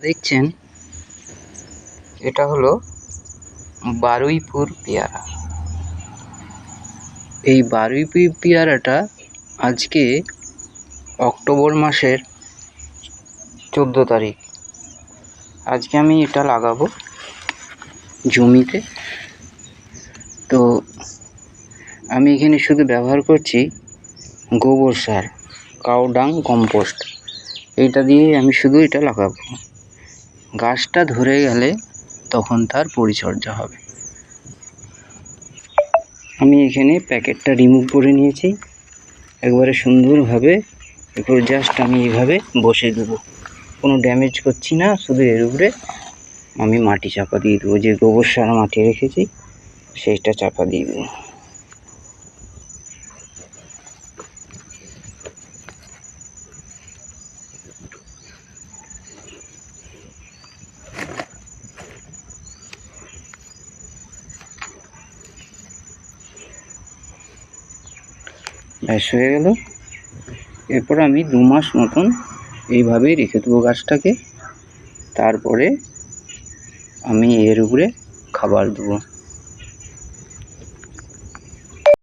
দেখছেন, এটা হলো বারুইপুর পেয়ারা। এই বারুইপুর পেয়ারাটা আজকে অক্টোবর মাসের চোদ্দ তারিখ। আজকে আমি এটা লাগাবো জমিতে। তো আমি এখানে শুধু ব্যবহার করছি গোবর সার কাউ ডাং কম্পোস্ট। এইটা দিয়েই আমি শুধু এটা লাগাবো। গাছটা ধরে গেলে তখন তার পরিচর্যা হবে। আমি এখানে প্যাকেটটা রিমুভ করে নিয়েছি। একবারে সুন্দরভাবে, এরপর জাস্ট আমি এইভাবে বসে দেবো। কোনো ড্যামেজ করছি না, শুধু এর উপরে আমি মাটি চাপা দিয়ে দেবো। যে গোবর সার মাটি রেখেছি, সেইটা চাপা দিয়ে দেবো। ব্যাস হয়ে গেল। এরপর আমি দু মাস মতন এইভাবেই রেখে দেবো গাছটাকে। তারপরে আমি এর উপরে খাবার দেবো।